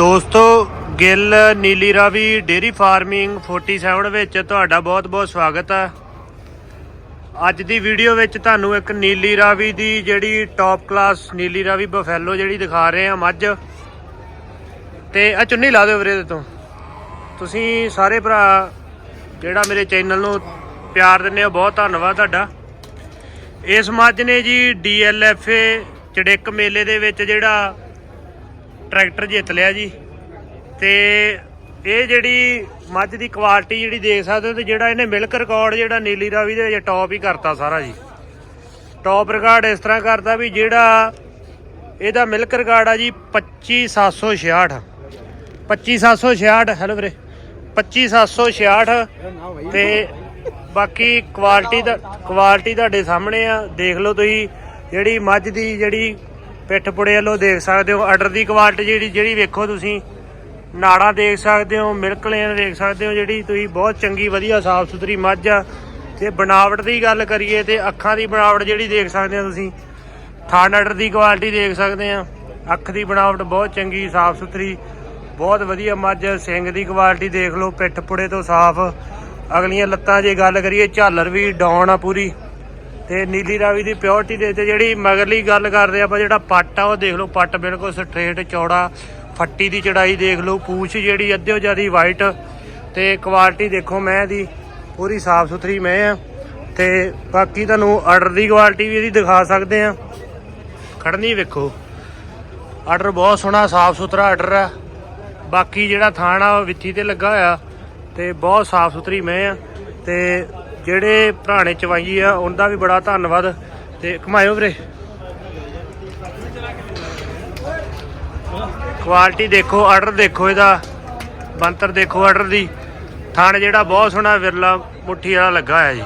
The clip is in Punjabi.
ਦੋਸਤੋ, ਗਿੱਲ ਨੀਲੀ ਰਾਵੀ ਡੇਰੀ ਫਾਰਮਿੰਗ 47 ਵਿੱਚ ਤੁਹਾਡਾ ਬਹੁਤ-ਬਹੁਤ ਸਵਾਗਤ ਹੈ ਅੱਜ ਦੀ ਵੀਡੀਓ ਵਿੱਚ ਤੁਹਾਨੂੰ ਇੱਕ ਨੀਲੀ ਰਾਵੀ ਦੀ ਜਿਹੜੀ top class Nili Ravi buffalo ਜਿਹੜੀ ਦਿਖਾ ਰਹੇ ਹਾਂ ਮੱਝ। ਤੇ ਆ ਚੁੰਨੀ ਲਾ ਦਿਓ ਵੀਰੇ ਇਹਦੇ ਤੋਂ। ਤੁਸੀਂ ਸਾਰੇ ਭਰਾ ਜਿਹੜਾ ਮੇਰੇ ਚੈਨਲ ਨੂੰ ਪਿਆਰ ਦਿੰਦੇ ਹੋ, ਬਹੁਤ ਧੰਨਵਾਦ ਤੁਹਾਡਾ। ਇਸ ਮੱਝ ਨੇ ਜੀ ਡੀਐਲਐਫਏ ਚੜਿੱਕ ਮੇਲੇ ਦੇ ਵਿੱਚ ਜਿਹੜਾ ਟਰੈਕਟਰ ਜਿੱਤ ਲਿਆ ਜੀ। ਤੇ ਇਹ ਜਿਹੜੀ ਮੱਝ ਦੀ ਕੁਆਲਿਟੀ ਜਿਹੜੀ ਦੇਖ ਸਕਦੇ ਹੋ ਤੇ ਜਿਹੜਾ ਇਹਨੇ ਮਿਲਕ ਰਿਕਾਰਡ ਜਿਹੜਾ ਨੀਲੀ ਰਾਵੀ ਦੇ ਵਿੱਚ ਟੌਪ ਹੀ ਕਰਤਾ ਸਾਰਾ ਜੀ। ਟੌਪ ਰਿਕਾਰਡ ਇਸ ਤਰ੍ਹਾਂ ਕਰਤਾ ਵੀ ਜਿਹੜਾ ਇਹਦਾ ਮਿਲਕ ਰਿਕਾਰਡ ਆ ਜੀ 25766 25766 ਹੈਲੋ ਵੀਰੇ। 25766 ਤੇ ਬਾਕੀ ਕੁਆਲਿਟੀ ਦਾ ਕੁਆਲਿਟੀ ਤੁਹਾਡੇ ਸਾਹਮਣੇ ਆ। ਦੇਖ ਲਓ ਤੁਸੀਂ ਜਿਹੜੀ ਮੱਝ ਦੀ ਜਿਹੜੀ ਪਿੱਠ ਪੁੜੇ ਵੱਲੋਂ ਦੇਖ ਸਕਦੇ ਹੋ ਆਰਡਰ ਦੀ ਕੁਆਲਿਟੀ ਜਿਹੜੀ ਜਿਹੜੀ ਵੇਖੋ ਤੁਸੀਂ, ਨਾੜਾ ਦੇਖ ਸਕਦੇ ਹੋ ਮਿਲਕ ਲੇਨ ਦੇਖ ਸਕਦੇ ਹੋ ਜਿਹੜੀ, ਤੁਸੀਂ ਬਹੁਤ ਚੰਗੀ, ਵਧੀਆ ਸਾਫ਼ ਸੁਥਰੀ ਮੱਝ ਆ। ਤੇ ਬਣਾਵਟ ਦੀ ਗੱਲ ਕਰੀਏ ਤੇ ਅੱਖਾਂ ਦੀ ਬਣਾਵਟ ਜਿਹੜੀ ਦੇਖ ਸਕਦੇ ਹੋ ਤੁਸੀਂ, ਥਾਣ ਆਰਡਰ ਦੀ ਕੁਆਲਿਟੀ ਦੇਖ ਸਕਦੇ ਆ। ਅੱਖ ਦੀ ਬਣਾਵਟ ਬਹੁਤ ਚੰਗੀ, ਸਾਫ਼ ਸੁਥਰੀ, ਬਹੁਤ ਵਧੀਆ ਮੱਝ ਸਿੰਗ ਦੀ ਕੁਆਲਿਟੀ ਦੇਖ ਲਓ, ਪਿੱਠ ਪੁੜੇ ਤੋਂ ਸਾਫ਼। ਅਗਲੀਆਂ ਲੱਤਾਂ ਜੇ ਗੱਲ ਕਰੀਏ, ਝਾਲਰ ਵੀ ਡਾਊਨ ਆ ਪੂਰੀ। ਤੇ ਨੀਲੀ ਰਾਵੀ ਦੀ ਪਿਓਰਟੀ ਦੇ ਤੇ ਜਿਹੜੀ ਮਗਰਲੀ ਗੱਲ ਕਰਦੇ ਆਪਾਂ ਜਿਹੜਾ ਪੱਟ ਆ, ਉਹ ਦੇਖ ਲਓ, ਪੱਟ ਬਿਲਕੁਲ ਸਟ੍ਰੇਟ ਚੌੜਾ, ਫੱਟੀ ਦੀ ਚੜਾਈ ਦੇਖ ਲਓ, ਪੂਛ ਜਿਹੜੀ ਅੱਧਿਓ ਜਿਆਦੀ ਵਾਈਟ ਤੇ ਕੁਆਲਿਟੀ ਦੇਖੋ ਮੈਂ ਦੀ ਪੂਰੀ ਸਾਫ਼ ਸੁਥਰੀ ਮੈਂ ਆ। ਤੇ ਬਾਕੀ ਤੁਹਾਨੂੰ ਆਰਡਰ ਦੀ ਕੁਆਲਿਟੀ ਵੀ ਇਹਦੀ ਦਿਖਾ ਸਕਦੇ ਆ। ਖੜਨੀ ਵੇਖੋ। ਆਰਡਰ ਬਹੁਤ ਸੋਹਣਾ, ਸਾਫ਼ ਸੁਥਰਾ ਆਰਡਰ ਆ। ਬਾਕੀ ਜਿਹੜਾ ਥਾਣ ਆ ਉਹ ਵਿੱਥੀ ਤੇ ਲੱਗਾ ਹੋਇਆ ਤੇ ਬਹੁਤ ਸਾਫ਼ ਸੁਥਰੀ ਮੈਂ ਆ। ਤੇ ਜਿਹੜੇ ਭਰਾਣੇ ਚਵਾਈ ਆ, ਉਹਦਾ ਵੀ ਬੜਾ ਧੰਨਵਾਦ ਤੇ ਘਮਾਇਓ ਵੀਰੇ। ਕੁਆਲਿਟੀ ਦੇਖੋ ਆਰਡਰ ਦੇਖੋ ਇਹਦਾ। ਬੰਤਰ ਦੇਖੋ ਆਰਡਰ ਦੀ। ਥਾਣ ਜਿਹੜਾ ਬਹੁਤ ਸੋਹਣਾ ਵਿਰਲਾ ਮੁੱਠੀ ਵਾਲਾ ਲੱਗਾ ਹੋਇਆ ਜੀ।